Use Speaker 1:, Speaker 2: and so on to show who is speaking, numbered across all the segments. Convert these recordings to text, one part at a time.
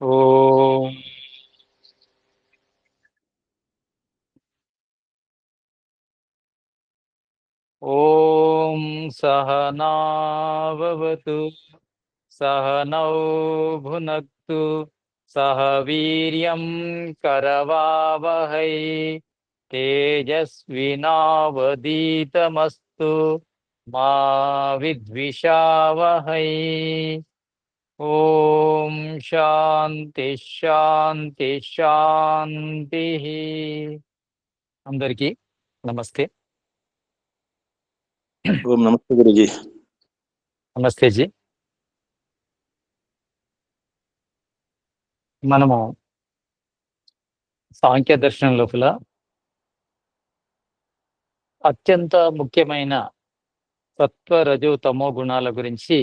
Speaker 1: ओ ॐ सहनावतु सहनौ भुनक्तु सह वीर्यं करवावहै तेजस्विनावदीतमस्तु మా విద్విషావహై ఓం శాంతి శాంతి శాంతి అందరికీ నమస్తే.
Speaker 2: ఓం నమస్తే గురుజీ.
Speaker 1: నమస్తే జీ. మనము సాంఖ్య దర్శనం లోపల అత్యంత ముఖ్యమైన సత్వ రజు తమో గుణాల గురించి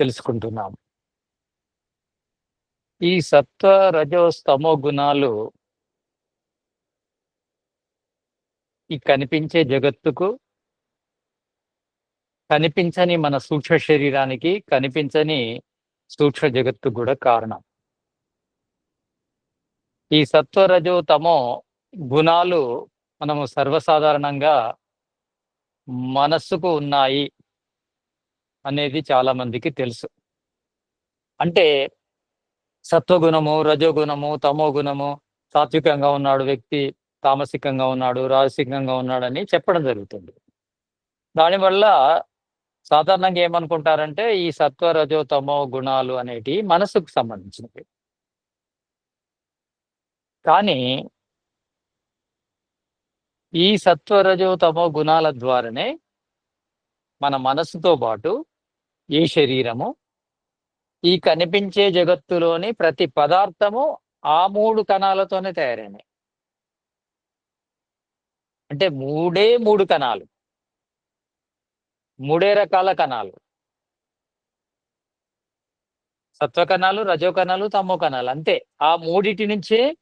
Speaker 1: తెలుసుకుంటున్నాం. ఈ సత్వ రజో తమో గుణాలు ఈ కనిపించే జగత్తుకు కనిపించని మన సూక్ష్మ శరీరానికి కనిపించని సూక్ష్మ జగత్తు కూడా కారణం. ఈ సత్వరజో తమో గుణాలు మనము సర్వసాధారణంగా మనస్సుకు ఉన్నాయి అనేది చాలా మందికి తెలుసు. అంటే సత్వగుణము రజోగుణము తమో గుణము సాత్వికంగా ఉన్నాడు వ్యక్తి తామసికంగా ఉన్నాడు రాజసికంగా ఉన్నాడు అని చెప్పడం జరుగుతుంది. దానివల్ల సాధారణంగా ఏమనుకుంటారంటే ఈ సత్వ రజో తమో గుణాలు అనేటివి మనసుకు సంబంధించినవి. కానీ ఈ సత్వరజో తమో గుణాల ద్వారానే మన మనసుతో పాటు ఈ శరీరము ఈ కనిపించే జగత్తులోని ప్రతి పదార్థము ఆ మూడు కణాలతోనే తయారైనాయి. అంటే మూడే మూడు కణాలు. మూడే రకాల కణాలు. సత్వ కణాలు రజో కణాలు తమో కణాలు అంతే. ఆ మూడిటి నుంచే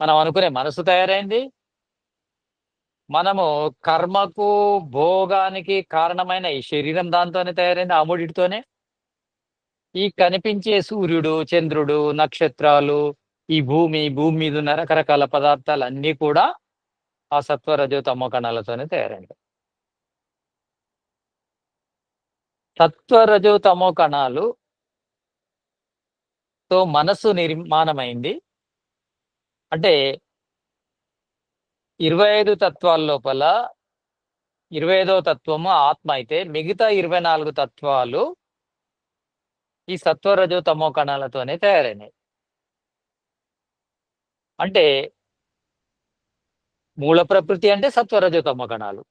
Speaker 1: మనం అనుకునే మనసు తయారైంది. మనము కర్మకు భోగానికి కారణమైన ఈ శరీరం దాంతోనే తయారైంది ఆ మూడిటితోనే. ఈ కనిపించే సూర్యుడు చంద్రుడు నక్షత్రాలు ఈ భూమి భూమి మీద ఉన్న రకరకాల పదార్థాలు అన్నీ కూడా ఆ సత్వరజో తమో కణాలతోనే తయారైంది. సత్వరజో తమో కణాలు తో మనస్సు నిర్మాణమైంది. అంటే ఇరవై ఐదు తత్వాల లోపల ఇరవై ఐదవ తత్వము ఆత్మ అయితే మిగతా ఇరవై నాలుగు తత్వాలు ఈ సత్వరజు తమో కణాలతోనే తయారైనాయి. అంటే మూల ప్రకృతి అంటే సత్వరజ తమో కణాలు.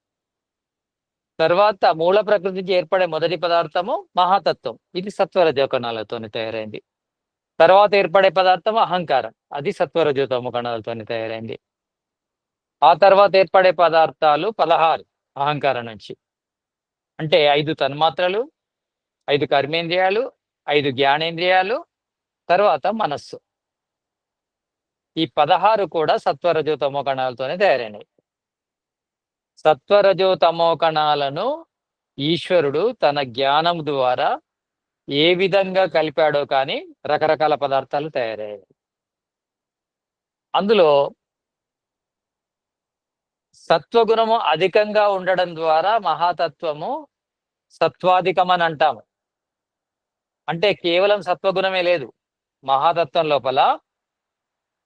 Speaker 1: తర్వాత మూల ప్రకృతి నుంచి ఏర్పడే మొదటి పదార్థము మహాతత్వం. ఇది సత్వరజో కణాలతోనే తయారైంది. తర్వాత ఏర్పడే పదార్థం అహంకారం. అది సత్వరజ తమో కణాలతోనే తయారైంది. ఆ తర్వాత ఏర్పడే పదార్థాలు పదహారు అహంకారం నుంచి. అంటే ఐదు తన్మాత్రలు ఐదు కర్మేంద్రియాలు ఐదు జ్ఞానేంద్రియాలు తర్వాత మనస్సు. ఈ పదహారు కూడా సత్వరజో తమో కణాలతోనే తయారైనవి. సత్వరజో తమో కణాలను ఈశ్వరుడు తన జ్ఞానం ద్వారా ఏ విధంగా కలిపాడో కానీ రకరకాల పదార్థాలు తయారయ్యాయి. అందులో సత్వగుణము అధికంగా ఉండడం ద్వారా మహాతత్వము సత్వాధికం అని అంటాము అంటే కేవలం సత్వగుణమే లేదు మహాతత్వం లోపల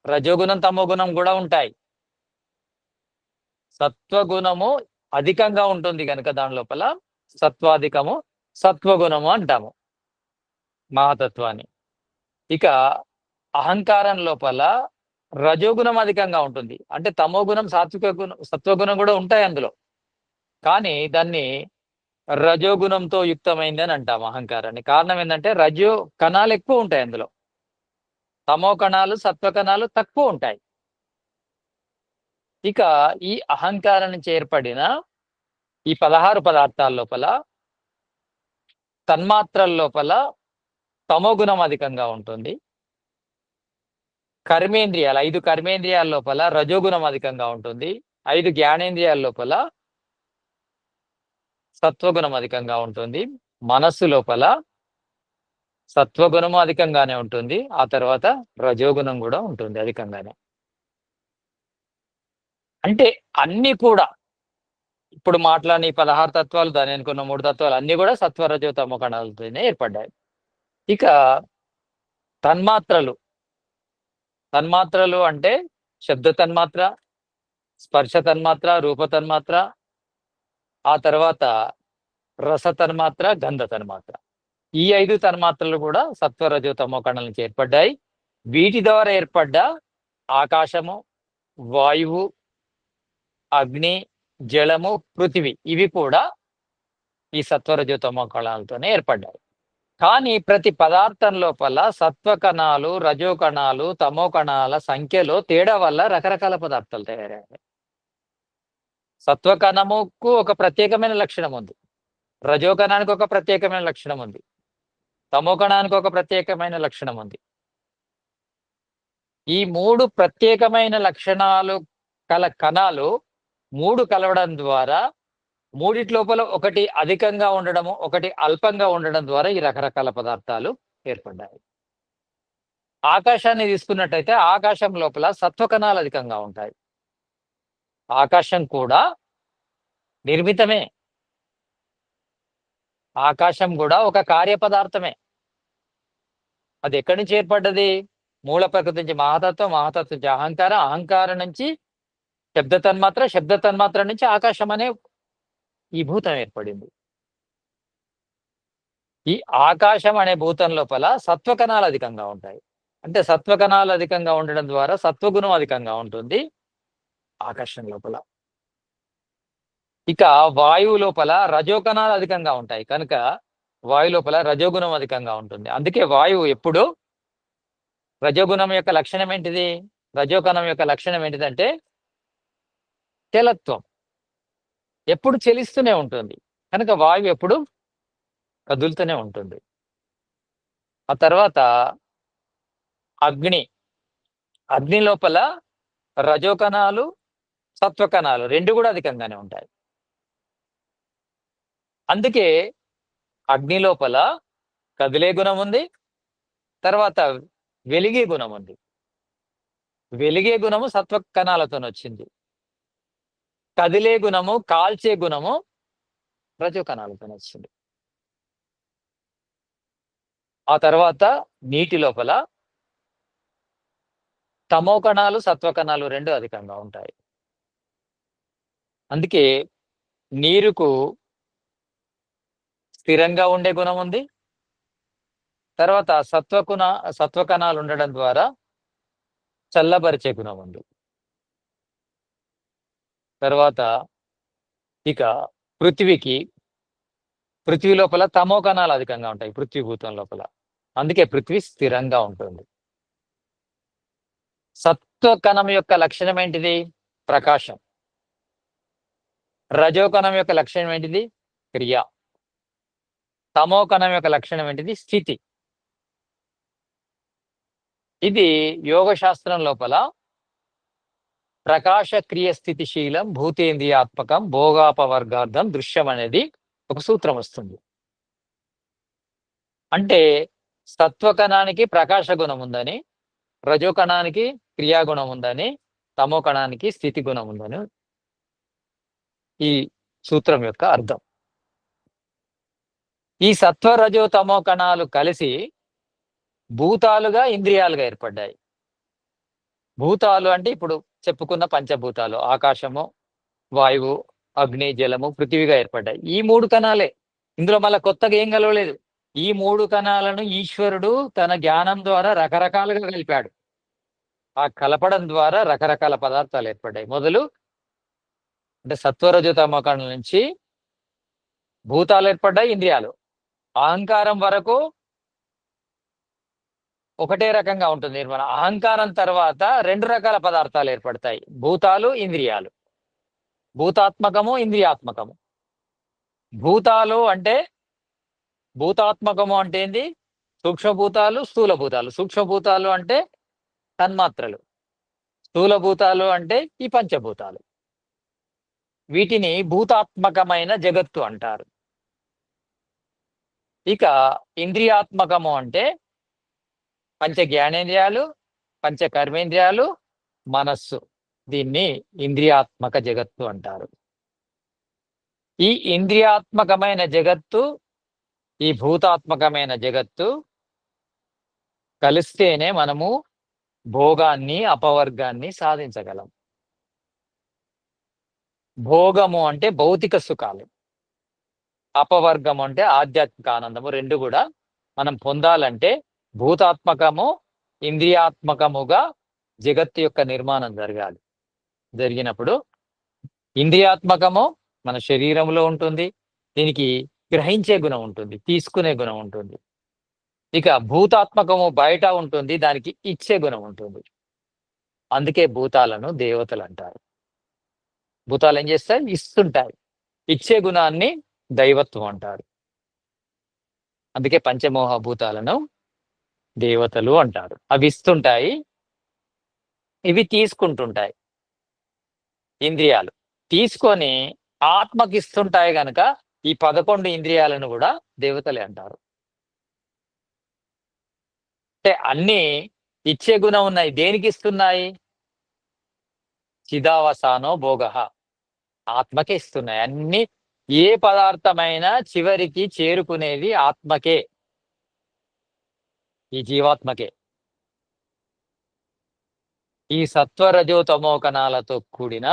Speaker 1: రజోగుణం తమోగుణం కూడా ఉంటాయి. సత్వగుణము అధికంగా ఉంటుంది కనుక దాని లోపల సత్వాధికము సత్వగుణము అంటాము మహాతత్వాన్ని. ఇక అహంకారం లోపల రజోగుణం అధికంగా ఉంటుంది. అంటే తమో గుణం సాత్విక గుణం సత్వగుణం కూడా ఉంటాయి అందులో. కానీ దాన్ని రజోగుణంతో యుక్తమైంది అని అంటాం అహంకారాన్ని. కారణం ఏంటంటే రజో కణాలు ఎక్కువ ఉంటాయి అందులో. తమో కణాలు సత్వ కణాలు తక్కువ ఉంటాయి. ఇక ఈ అహంకారం నుంచి ఏర్పడిన ఈ పదహారు పదార్థాల లోపల తన్మాత్రల లోపల తమో గుణం అధికంగా ఉంటుంది. కర్మేంద్రియాలు ఐదు కర్మేంద్రియాల లోపల రజోగుణం అధికంగా ఉంటుంది. ఐదు జ్ఞానేంద్రియాల లోపల సత్వగుణం అధికంగా ఉంటుంది. మనస్సు లోపల సత్వగుణము అధికంగానే ఉంటుంది. ఆ తర్వాత రజోగుణం కూడా ఉంటుంది అధికంగానే. అంటే అన్ని కూడా ఇప్పుడు మాట్లాడిన ఈ పదహారు తత్వాలు దాని అనుకున్న మూడు తత్వాలు అన్ని కూడా సత్వరజో తమో కణాలతోనే ఏర్పడ్డాయి. ఇక తన్మాత్రలు తన్మాత్రలు అంటే శబ్ద తన్మాత్ర స్పర్శ తన్మాత్ర రూప తన్మాత్ర ఆ తర్వాత రస తన్మాత్ర గంధ తన్మాత్ర. ఈ ఐదు తన్మాత్రలు కూడా సత్వరజో రజో నుంచి ఏర్పడ్డాయి. వీటి ద్వారా ఏర్పడ్డ ఆకాశము వాయువు అగ్ని జలము పృథివి ఇవి కూడా ఈ సత్వరజో తమోకణాలతోనే ఏర్పడ్డాయి. కానీ ప్రతి పదార్థం లోపల సత్వ కణాలు రజో కణాలు తమో కణాల సంఖ్యలో తేడా వల్ల రకరకాల పదార్థాలు తయారయ్యాయి. సత్వ కణముకు ఒక ప్రత్యేకమైన లక్షణం ఉంది. రజో కణానికి ఒక ప్రత్యేకమైన లక్షణం ఉంది. తమో కణానికి ఒక ప్రత్యేకమైన లక్షణం ఉంది. ఈ మూడు ప్రత్యేకమైన లక్షణాలు కల కణాలు మూడు కలవడం ద్వారా మూడిటి లోపల ఒకటి అధికంగా ఉండడము ఒకటి అల్పంగా ఉండడం ద్వారా ఈ రకరకాల పదార్థాలు ఏర్పడ్డాయి. ఆకాశాన్ని తీసుకున్నట్టయితే ఆకాశం లోపల సత్వ కణాలు అధికంగా ఉంటాయి. ఆకాశం కూడా నిర్మితమే. ఆకాశం కూడా ఒక కార్యపదార్థమే. అది ఎక్కడి నుంచి ఏర్పడ్డది? మూల ప్రకృతి నుంచి మహాతత్వం మహాతత్వం నుంచి అహంకారం అహంకారం నుంచి శబ్ద తన్మాత్ర శబ్ద తన్మాత్ర నుంచి ఆకాశం అనే ఈ భూతం ఏర్పడింది. ఈ ఆకాశం అనే భూతం లోపల సత్వకణాలు అధికంగా ఉంటాయి. అంటే సత్వకణాలు అధికంగా ఉండడం ద్వారా సత్వగుణం అధికంగా ఉంటుంది ఆకాశం లోపల. ఇక వాయువు లోపల రజోకణాలు అధికంగా ఉంటాయి. కనుక వాయు లోపల రజోగుణం అధికంగా ఉంటుంది. అందుకే వాయువు ఎప్పుడు? రజోగుణం యొక్క లక్షణం ఏంటిది? రజోకణం యొక్క లక్షణం ఏంటిదంటే తెలత్వం ఎప్పుడు చెలిస్తూనే ఉంటుంది. కనుక వాయువు ఎప్పుడు కదులుతూనే ఉంటుంది. ఆ తర్వాత అగ్ని. అగ్ని లోపల రజోకణాలు సత్వకణాలు రెండు కూడా అధికంగానే ఉంటాయి. అందుకే అగ్ని లోపల కదిలే గుణం ఉంది తర్వాత వెలిగే గుణం ఉంది. వెలిగే గుణము సత్వ కణాలతో వచ్చింది కదిలే గుణము కాల్చే గుణము రజో కణాలతో వచ్చింది ఆ తర్వాత నీటి లోపల తమో కణాలు సత్వ కణాలు రెండు అధికంగా ఉంటాయి. అందుకే నీరుకు స్థిరంగా ఉండే గుణం ఉంది. తర్వాత సత్వకుణ సత్వకణాలు ఉండడం ద్వారా చల్లబరిచే గుణం ఉంది. తర్వాత ఇక పృథ్వీకి పృథ్వీ లోపల తమో కణాలు అధికంగా ఉంటాయి పృథ్వీభూతం లోపల. అందుకే పృథ్వీ స్థిరంగా ఉంటుంది. సత్వకణం యొక్క లక్షణం ఏంటిది? ప్రకాశం. రజోకణం యొక్క లక్షణం ఏంటిది? క్రియ. తమోకణం యొక్క లక్షణం ఏంటిది? స్థితి. ఇది యోగ శాస్త్రం లోపల ప్రకాశ క్రియ స్థితిశీలం భూతేంద్రియాత్మకం భోగాపవర్గార్థం దృశ్యం అనేది ఒక సూత్రం వస్తుంది. అంటే సత్వకణానికి ప్రకాశ గుణం ఉందని రజోకణానికి క్రియాగుణం ఉందని తమో కణానికి స్థితి గుణం ఉందని ఈ సూత్రం యొక్క అర్థం. ఈ సత్వ రజో తమో కణాలు కలిసి భూతాలుగా ఇంద్రియాలుగా ఏర్పడ్డాయి. భూతాలు అంటే ఇప్పుడు చెప్పుకున్న పంచభూతాలు ఆకాశము వాయువు అగ్ని జలము పృథివీగా ఏర్పడ్డాయి. ఈ మూడు కణాలే. ఇందులో మళ్ళీ కొత్తగా ఏం కలవలేదు. ఈ మూడు కణాలను ఈశ్వరుడు తన జ్ఞానం ద్వారా రకరకాలుగా కలిపాడు. ఆ కలపడం ద్వారా రకరకాల పదార్థాలు ఏర్పడ్డాయి. మొదలు అంటే సత్వరజతమకణం నుంచి భూతాలు ఏర్పడ్డాయి ఇంద్రియాలు. అహంకారం వరకు ఒకటే రకంగా ఉంటుంది నిర్మాణం. అహంకారం తర్వాత రెండు రకాల పదార్థాలు ఏర్పడతాయి. భూతాలు ఇంద్రియాలు. భూతాత్మకము ఇంద్రియాత్మకము. భూతాలు అంటే భూతాత్మకము అంటే ఏంది? సూక్ష్మభూతాలు స్థూలభూతాలు. సూక్ష్మభూతాలు అంటే తన్మాత్రలు. స్థూలభూతాలు అంటే ఈ పంచభూతాలు. వీటిని భూతాత్మకమైన జగత్తు అంటారు. ఇక ఇంద్రియాత్మకము అంటే పంచ జ్ఞానేంద్రియాలు పంచ కర్మేంద్రియాలు మనస్సు. దీన్ని ఇంద్రియాత్మక జగత్తు అంటారు. ఈ ఇంద్రియాత్మకమైన జగత్తు ఈ భూతాత్మకమైన జగత్తు కలిస్తేనే మనము భోగాన్ని అపవర్గాన్ని సాధించగలం. భోగము అంటే భౌతిక సుఖాలు. అపవర్గము అంటే ఆధ్యాత్మిక ఆనందము రెండు కూడా మనం పొందాలంటే భూతాత్మకము ఇంద్రియాత్మకముగా జగత్తు యొక్క నిర్మాణం జరగాలి. జరిగినప్పుడు ఇంద్రియాత్మకము మన శరీరంలో ఉంటుంది దీనికి గ్రహించే గుణం ఉంటుంది తీసుకునే గుణం ఉంటుంది. ఇక భూతాత్మకము బయట ఉంటుంది దానికి ఇచ్చే గుణం ఉంటుంది. అందుకే భూతాలను దేవతలు అంటారు. భూతాలు ఏం చేస్తాయి? ఇస్తుంటాయి. ఇచ్చే గుణాన్ని దైవత్వం అంటారు. అందుకే పంచమోహ భూతాలను దేవతలు అంటారు. అవి ఇస్తుంటాయి. ఇవి తీసుకుంటుంటాయి. ఇంద్రియాలు. తీసుకొని ఆత్మకి ఇస్తుంటాయి గనక ఈ పదకొండు ఇంద్రియాలను కూడా దేవతలే అంటారు. అంటే అన్ని ఇచ్చే గుణం ఉన్నాయి. దేనికి ఇస్తున్నాయి? చిదావసానో భోగ. ఆత్మకే ఇస్తున్నాయి. అన్ని ఏ పదార్థమైనా చివరికి చేరుకునేది ఆత్మకే. ఈ జీవాత్మకే. ఈ సత్వరజో తమో కణాలతో కూడిన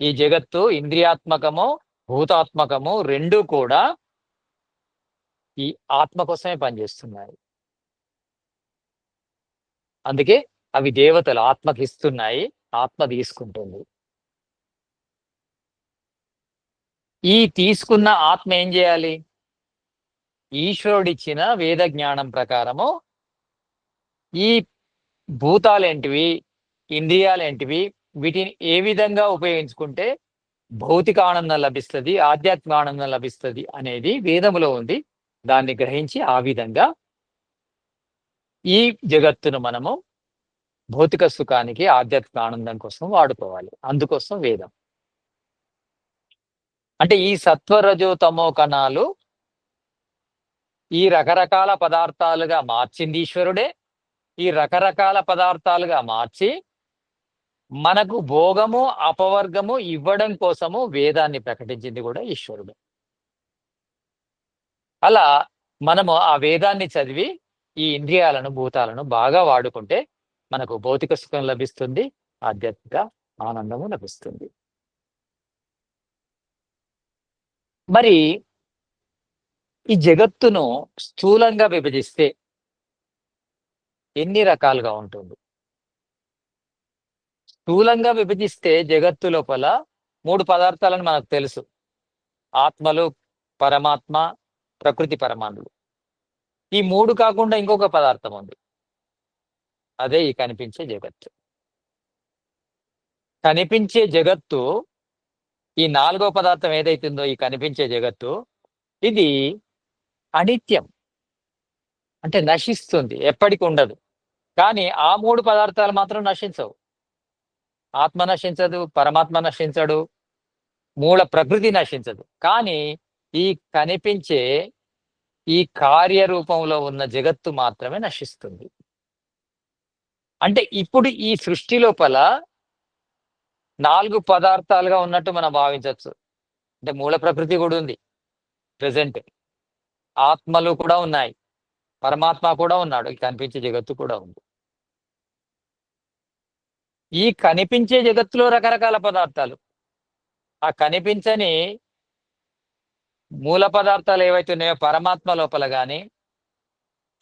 Speaker 1: ఈ జగత్తు ఇంద్రియాత్మకము భూతాత్మకము రెండు కూడా ఈ ఆత్మ కోసమే పనిచేస్తున్నాయి. అందుకే అవి దేవతలు ఆత్మకి ఇస్తున్నాయి ఆత్మ తీసుకుంటుంది. ఈ తీసుకున్న ఆత్మ ఏం చేయాలి? ఈశ్వరుడిచ్చిన వేద జ్ఞానం ప్రకారము ఈ భూతాలేంటివి ఇంద్రియాలేంటివి వీటిని ఏ విధంగా ఉపయోగించుకుంటే భౌతిక ఆనందం లభిస్తుంది ఆధ్యాత్మిక ఆనందం లభిస్తుంది అనేది వేదములో ఉంది. దాన్ని గ్రహించి ఆ విధంగా ఈ జగత్తును మనము భౌతిక సుఖానికి ఆధ్యాత్మిక ఆనందం కోసం వాడుకోవాలి. అందుకోసం వేదం. అంటే ఈ సత్వరజో తమో కణాలు ఈ రకరకాల పదార్థాలుగా మార్చింది ఈశ్వరుడే. ఈ రకరకాల పదార్థాలుగా మార్చి మనకు భోగము అపవర్గము ఇవ్వడం కోసము వేదాన్ని ప్రకటించింది కూడా ఈశ్వరుడు. అలా మనము ఆ వేదాన్ని చదివి ఈ ఇంద్రియాలను భూతాలను బాగా వాడుకుంటే మనకు భౌతిక సుఖం లభిస్తుంది ఆధ్యాత్మిక ఆనందము లభిస్తుంది. మరి ఈ జగత్తును స్థూలంగా విభజిస్తే ఎన్ని రకాలుగా ఉంటుంది? స్థూలంగా విభజిస్తే జగత్తు లోపల మూడు పదార్థాలను మనకు తెలుసు. ఆత్మలు పరమాత్మ ప్రకృతి పరమాణులు ఈ మూడు కాకుండా ఇంకొక పదార్థం ఉంది. అదే ఈ కనిపించే జగత్తు. కనిపించే జగత్తు ఈ నాలుగో పదార్థం ఏదైతుందో ఈ కనిపించే జగత్తు ఇది అనిత్యం. అంటే నశిస్తుంది ఎప్పటికి ఉండదు. కానీ ఆ మూడు పదార్థాలు మాత్రం నశించవు. ఆత్మ నశించదు పరమాత్మ నశించడు మూల ప్రకృతి నశించదు. కానీ ఈ కనిపించే ఈ కార్యరూపంలో ఉన్న జగత్తు మాత్రమే నశిస్తుంది. అంటే ఇప్పుడు ఈ సృష్టి లోపల నాలుగు పదార్థాలుగా ఉన్నట్టు మనం భావించవచ్చు. అంటే మూల ప్రకృతి కూడా ఉంది ప్రజెంట్. ఆత్మలు కూడా ఉన్నాయి. పరమాత్మ కూడా ఉన్నాడు. ఈ కనిపించే జగత్తు కూడా ఉంది. ఈ కనిపించే జగత్తులో రకరకాల పదార్థాలు. ఆ కనిపించని మూల పదార్థాలు ఏవైతే ఉన్నాయో పరమాత్మ లోపల కానీ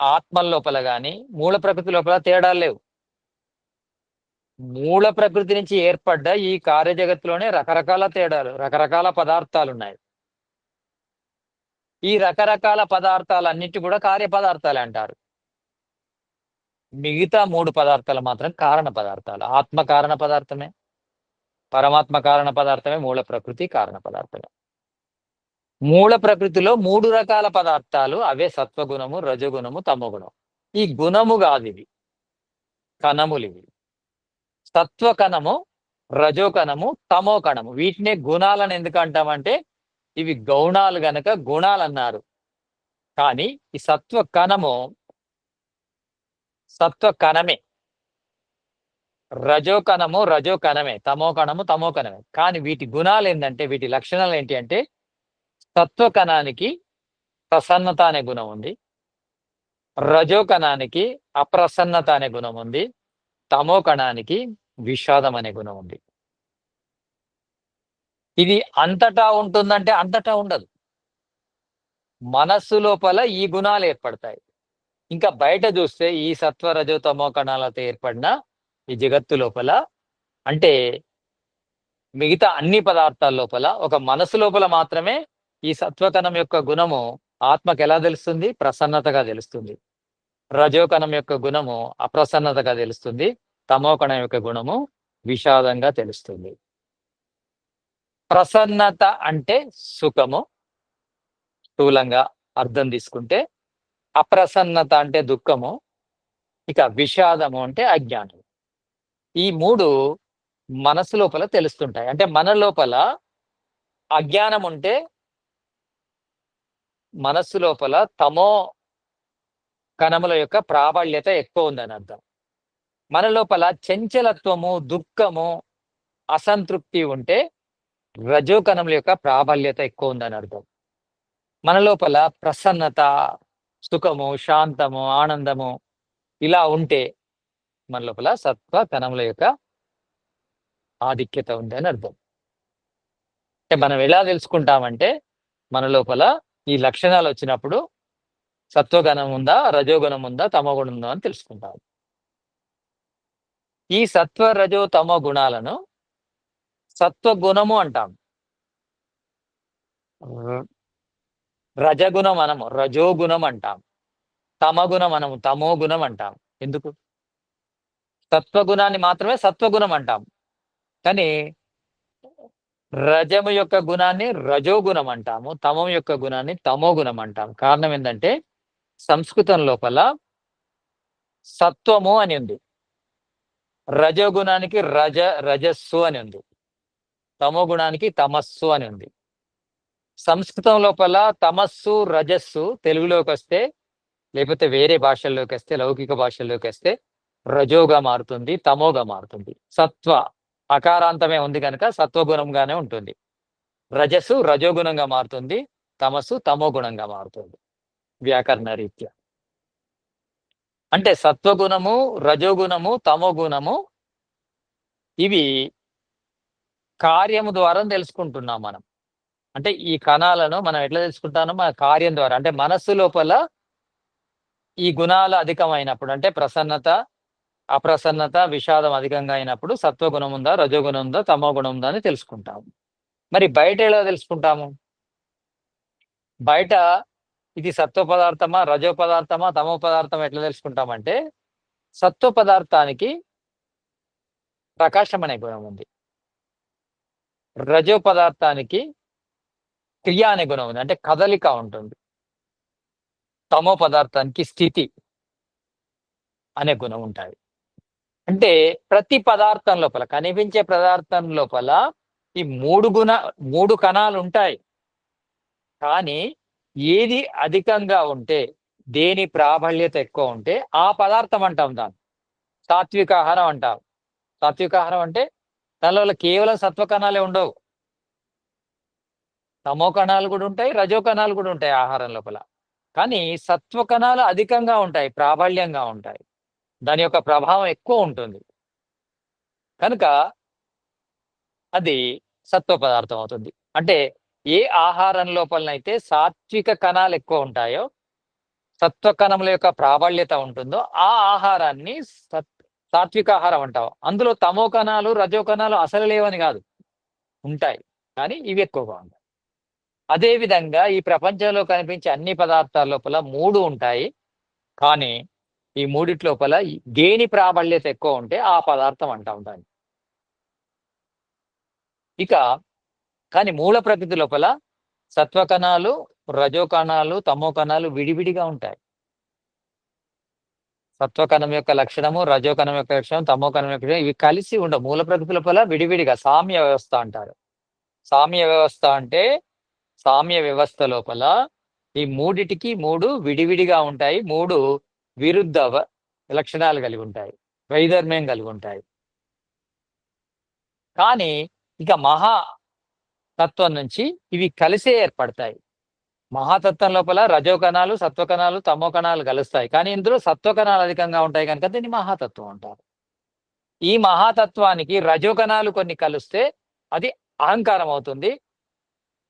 Speaker 1: ఆత్మల లోపల కానీ మూల ప్రకృతి లోపల తేడాలు లేవు. మూల ప్రకృతి నుంచి ఏర్పడ్డ ఈ కార్య జగత్తులోనే రకరకాల తేడాలు రకరకాల పదార్థాలు ఉన్నాయి. ఈ రకరకాల పదార్థాలన్నిటి కూడా కార్య పదార్థాలు అంటారు. మిగతా మూడు పదార్థాలు మాత్రం కారణ పదార్థాలు. ఆత్మ కారణ పదార్థమే పరమాత్మ కారణ పదార్థమే మూల ప్రకృతి కారణ పదార్థమే. మూల ప్రకృతిలో మూడు రకాల పదార్థాలు అవే సత్వగుణము రజగుణము తమగుణం. ఈ గుణము కాదు ఇవి కణములు ఇవి. సత్వ కణము రజో కణము తమో కణము వీటినే గుణాలను ఎందుకు అంటామంటే ఇవి గౌణాలు గనక గుణాలు అన్నారు కానీ ఈ సత్వ కణము సత్వ కణమే. రజో కణము రజో కణమే. తమో కణము తమో కణమే. కానీ వీటి గుణాలు ఏంటంటే వీటి లక్షణాలు ఏంటి అంటే సత్వ కణానికి ప్రసన్నత అనే గుణం ఉంది. రజో కణానికి అప్రసన్నత అనే గుణం ఉంది. తమో కణానికి విషాదం అనే గుణం ఉంది. ఇది అంతటా ఉంటుందంటే అంతటా ఉండదు. మనస్సు లోపల ఈ గుణాలు ఏర్పడతాయి. ఇంకా బయట చూస్తే ఈ సత్వ రజో కణాలతో ఏర్పడిన ఈ జగత్తు లోపల అంటే మిగతా అన్ని పదార్థాల లోపల ఒక మనసు లోపల మాత్రమే ఈ సత్వకణం యొక్క గుణము ఆత్మకు ఎలా తెలుస్తుంది? ప్రసన్నతగా తెలుస్తుంది. రజోకణం యొక్క గుణము అప్రసన్నతగా తెలుస్తుంది. తమోకణం యొక్క గుణము విషాదంగా తెలుస్తుంది. ప్రసన్నత అంటే సుఖము. స్థూలంగా అర్థం తీసుకుంటే అప్రసన్నత అంటే దుఃఖము. ఇక విషాదము అంటే అజ్ఞానం ఈ మూడు మనసు లోపల తెలుస్తుంటాయి. అంటే మన లోపల అజ్ఞానం ఉంటే మనస్సు లోపల తమో కణముల యొక్క ప్రాబల్యత ఎక్కువ ఉందని అర్థం. మన లోపల చంచలత్వము దుఃఖము అసంతృప్తి ఉంటే రజో కణముల యొక్క ప్రాబల్యత ఎక్కువ ఉందని అర్థం. మన లోపల ప్రసన్నత సుఖము శాంతము ఆనందము ఇలా ఉంటే మన లోపల సత్వ కణముల యొక్క ఆధిక్యత ఉంది అని అర్థం. అంటే మనం ఎలా తెలుసుకుంటామంటే మన లోపల ఈ లక్షణాలు వచ్చినప్పుడు సత్వగుణం ఉందా రజోగుణం ఉందా తమోగుణం ఉందా అని తెలుసుకుంటాం. ఈ సత్వ రజో తమో గుణాలను సత్వగుణము అంటాం. రజగుణం అనము రజోగుణం అంటాం తమగుణం అనము తమో గుణం అంటాం ఎందుకు? సత్వగుణాన్ని మాత్రమే సత్వగుణం అంటాం కానీ రజము యొక్క గుణాన్ని రజోగుణం అంటాము తమం యొక్క గుణాన్ని తమో గుణం అంటాం కారణం ఏంటంటే సంస్కృతం లోపల సత్వము అని ఉంది. రజోగుణానికి రజ రజస్సు అని ఉంది. తమో గుణానికి తమస్సు అని ఉంది. సంస్కృతం లోపల తమస్సు రజస్సు తెలుగులోకి వస్తే లేకపోతే వేరే భాషల్లోకి వస్తే లౌకిక భాషల్లోకి వస్తే రజోగా మారుతుంది తమోగా మారుతుంది. సత్వ అకారాంతమే ఉంది కనుక సత్వగుణంగానే ఉంటుంది. రజస్సు రజోగుణంగా మారుతుంది తమస్సు తమో గుణంగా మారుతుంది. వ్యాకరణ రీత్యా. అంటే సత్వగుణము రజోగుణము తమో గుణము ఇవి కార్యము ద్వారా తెలుసుకుంటున్నాం మనం. అంటే ఈ కణాలను మనం ఎట్లా తెలుసుకుంటామో మన కార్యం ద్వారా. అంటే మనస్సు లోపల ఈ గుణాలు అధికమైనప్పుడు అంటే ప్రసన్నత అప్రసన్నత విషాదం అధికంగా అయినప్పుడు సత్వగుణం ఉందా రజోగుణం ఉందా తమో గుణం ఉందా అని తెలుసుకుంటాము మరి బయట ఎలా తెలుసుకుంటాము? బయట ఇది సత్వ పదార్థమా రజో పదార్థమా తమో పదార్థమా ఎట్లా తెలుసుకుంటామంటే సత్వ పదార్థానికి ప్రకాశం అనే గుణం ఉంది. రజో పదార్థానికి క్రియ అనే గుణం ఉంది. అంటే కదలిక ఉంటుంది. తమో పదార్థానికి స్థితి అనే గుణం ఉంటాయి అంటే ప్రతి పదార్థం లోపల కనిపించే పదార్థం లోపల ఈ మూడు గుణ మూడు కణాలు ఉంటాయి. కానీ ఏది అధికంగా ఉంటే దేని ప్రాబల్యత ఎక్కువ ఉంటే ఆ పదార్థం అంటాం దాన్ని. సాత్విక ఆహారం అంటాం. సాత్విక ఆహారం అంటే దానివల్ల కేవలం సత్వ కణాలే ఉండవు. తమో కణాలు కూడా ఉంటాయి రజో కణాలు కూడా ఉంటాయి ఆహారం లోపల. కానీ సత్వ కణాలు అధికంగా ఉంటాయి ప్రాబల్యంగా ఉంటాయి. దాని యొక్క ప్రభావం ఎక్కువ ఉంటుంది. కనుక అది సత్వ పదార్థం అవుతుంది. అంటే ఏ ఆహారం లోపలనైతే సాత్విక కణాలు ఎక్కువ ఉంటాయో సత్వ కణముల యొక్క ప్రాబల్యత ఉంటుందో ఆ ఆహారాన్ని సత్ సాత్వికాహారం ఆహారం అందులో తమో కణాలు రజో కణాలు అసలు లేవని కాదు. ఉంటాయి. కానీ ఇవి ఎక్కువగా ఉంటాయి అదే విధంగా ఈ ప్రపంచంలో కనిపించే అన్ని పదార్థాల లోపల మూడు ఉంటాయి. కానీ ఈ మూడిటి లోపల దేని ప్రాబల్యత ఎక్కువ ఉంటే ఆ పదార్థం అంటాం దాన్ని. ఇక కానీ మూల ప్రకృతి లోపల సత్వ కణాలు రజో కణాలు తమో కణాలు విడివిడిగా ఉంటాయి. సత్వకణం యొక్క లక్షణము రజోకణం యొక్క లక్షణం తమో కణం యొక్క లక్షణం ఇవి కలిసి ఉండవు. మూల ప్రకృతి లోపల విడివిడిగా సామ్య వ్యవస్థ అంటారు. సామ్య వ్యవస్థ అంటే సామ్య వ్యవస్థ లోపల ఈ మూడిటికి మూడు విడివిడిగా ఉంటాయి. మూడు విరుద్ధ లక్షణాలు కలిగి ఉంటాయి. వైధర్మ్యం కలిగి ఉంటాయి. కానీ ఇక మహా తత్వం నుంచి ఇవి కలిసే ఏర్పడతాయి. మహాతత్వం లోపల రజోకణాలు సత్వకణాలు తమో కణాలు కలుస్తాయి. కానీ ఇందులో సత్వకణాలు అధికంగా ఉంటాయి కనుక దీన్ని మహాతత్వం అంటారు. ఈ మహాతత్వానికి రజోకణాలు కొన్ని కలిస్తే అది అహంకారం అవుతుంది.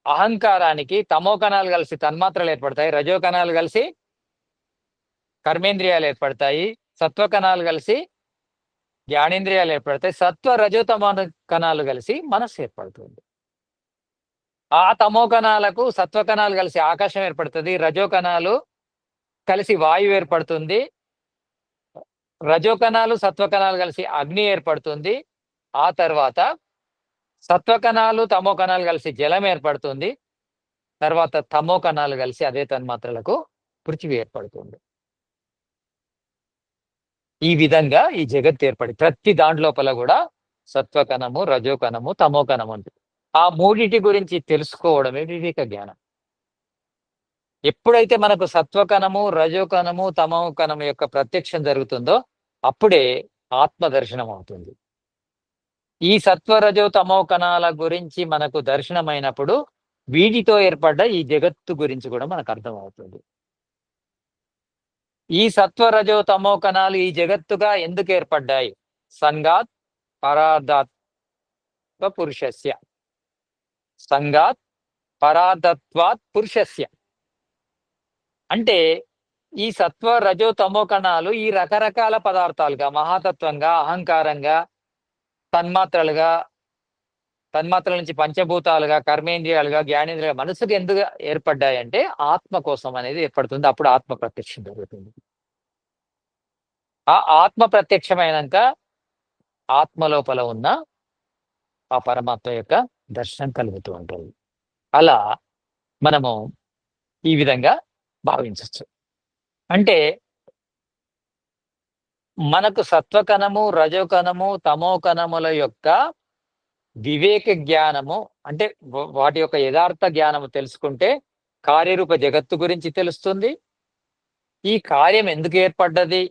Speaker 1: అహంకారానికి తమో కణాలు కలిసి తన్మాత్రలు ఏర్పడతాయి రజో కణాలు కలిసి కర్మేంద్రియాలు ఏర్పడతాయి సత్వ కణాలు కలిసి జ్ఞానేంద్రియాలు ఏర్పడతాయి సత్వ రజోతమ కణాలు కలిసి మనస్సు ఏర్పడుతుంది. ఆ తమో కణాలకు సత్వ కణాలు కలిసి ఆకాశం ఏర్పడుతుంది రజో కణాలు కలిసి వాయువు ఏర్పడుతుంది రజో కణాలు సత్వ కణాలు కలిసి అగ్ని ఏర్పడుతుంది ఆ తర్వాత సత్వ కణాలు తమో కణాలు కలిసి జలం ఏర్పడుతుంది తర్వాత తమో కణాలు కలిసి అదే తన్మాత్రలకు పృథివీ ఏర్పడుతుంది. ఈ విధంగా ఈ జగత్ ఏర్పడి ప్రతి దాంట్లోపల కూడా సత్వకణము రజోకణము తమో కణము ఆ మూడిటి గురించి తెలుసుకోవడమే వివేక జ్ఞానం. ఎప్పుడైతే మనకు సత్వకణము రజోకణము తమో కణము యొక్క ప్రత్యక్షం జరుగుతుందో అప్పుడే ఆత్మ దర్శనం అవుతుంది. ఈ సత్వ రజో తమో కణాల గురించి మనకు దర్శనమైనప్పుడు వీటితో ఏర్పడ్డ ఈ జగత్తు గురించి కూడా మనకు అర్థమవుతుంది. ఈ సత్వ రజో తమో కణాలు ఈ జగత్తుగా ఎందుకు ఏర్పడ్డాయి? సంగాత్ పరార్థత్వ పురుషస్య. సంగాత్ పరాదత్వాత్ పురుషస్య. అంటే ఈ సత్వ రజో తమో కణాలు ఈ రకరకాల పదార్థాలుగా మహాతత్వంగా అహంకారంగా తన్మాత్రలుగా తన్మాత్రల నుంచి పంచభూతాలుగా కర్మేంద్రియాలుగా జ్ఞానేంద్రియాలుగా మనసుకు ఎందుకు ఏర్పడ్డాయంటే ఆత్మ కోసం అనేది ఏర్పడుతుంది. అప్పుడు ఆత్మ ప్రత్యక్షం జరుగుతుంది. ఆ ఆత్మ ప్రత్యక్షమైనాక ఆత్మ లోపల ఉన్న ఆ పరమాత్మ యొక్క దర్శనం కలుగుతూ ఉంటుంది. అలా మనము ఈ విధంగా భావించవచ్చు అంటే మనకు సత్వకణము రజోకణము తమోకణముల యొక్క వివేక జ్ఞానము అంటే వాటి యొక్క యథార్థ జ్ఞానము తెలుసుకుంటే కార్యరూప జగత్తు గురించి తెలుస్తుంది. ఈ కార్యం ఎందుకు ఏర్పడ్డది?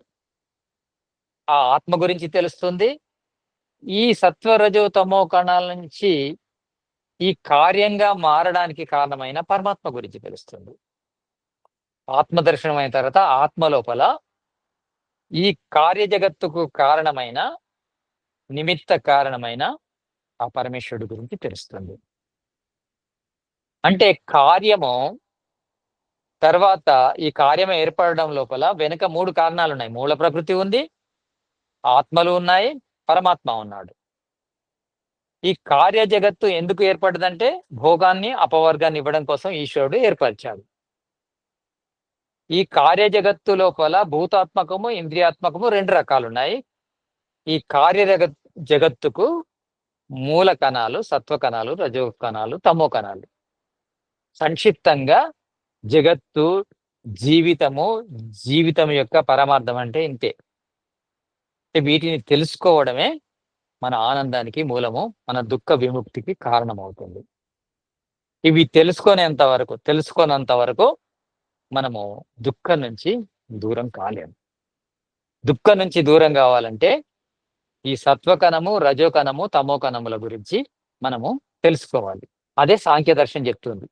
Speaker 1: ఆ ఆత్మ గురించి తెలుస్తుంది. ఈ సత్వరజో తమో కణాల నుంచి ఈ కార్యంగా మారడానికి కారణమైన పరమాత్మ గురించి తెలుస్తుంది. ఆత్మ దర్శనం అయిన తర్వాత ఆత్మ లోపల ఈ కార్య జగత్తుకు కారణమైన నిమిత్త కారణమైన ఆ పరమేశ్వరుడు గురించి తెలుస్తుంది. అంటే కార్యము తర్వాత ఈ కార్యం ఏర్పడడం లోపల వెనుక మూడు కారణాలు ఉన్నాయి. మూల ప్రకృతి ఉంది ఆత్మలు ఉన్నాయి పరమాత్మ ఉన్నాడు. ఈ కార్య జగత్తు ఎందుకు ఏర్పడదంటే భోగాన్ని అపవర్గాన్ని ఇవ్వడం కోసం ఈశ్వరుడు ఏర్పరిచాడు. ఈ కార్య జగత్తు లోపల భూతాత్మకము ఇంద్రియాత్మకము రెండు రకాలు ఉన్నాయి ఈ కార్య జగత్ జగత్తుకు మూల కణాలు సత్వ కణాలు రజో కణాలు తమో కణాలు. సంక్షిప్తంగా జగత్తు జీవితము జీవితం యొక్క పరమార్థం అంటే ఇంతే. వీటిని తెలుసుకోవడమే మన ఆనందానికి మూలము మన దుఃఖ విముక్తికి కారణమవుతుంది. ఇవి తెలుసుకునేంత వరకు తెలుసుకున్నంత వరకు మనము దుఃఖం నుంచి దూరం కాలేము దుఃఖం నుంచి దూరం కావాలంటే ఈ సత్వకణము రజోకణము తమోకణముల గురించి మనము తెలుసుకోవాలి. అదే సాంఖ్య దర్శనం చెప్తుంది.